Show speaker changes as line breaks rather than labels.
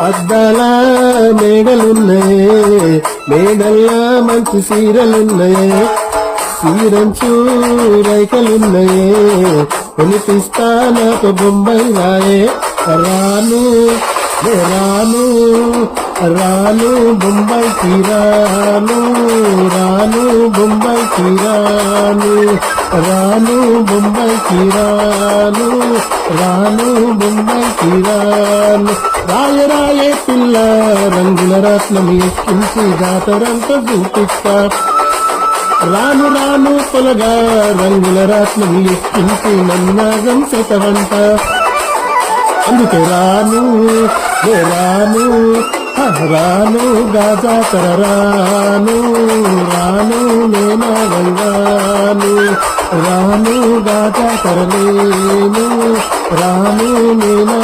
అద్దాల మేడలున్నాయే. మేడల్లా మంచి సీరలున్నాయే. సీరంచు రైకలున్నాయే కొనిపిస్తా నాకు బొంబై రాయే. రాను రాను రాను బొంబై రాను రాను బొంబై రాను రాను బొంబై రాను రాను బొంబై రాను. రాయరాయే పిల్ల రంగుల రత్నం ఎక్కించి జాతరంతా చూపిస్తా. రాను రాను పొలగా రంగుల రత్నం ఎక్కించి నన్నాగం శతవంట అందుకే రాను నే రాను రాను గాజాతర రాను రాను నేనాగంగాను రాను గాజాతర నేను రాను నేనా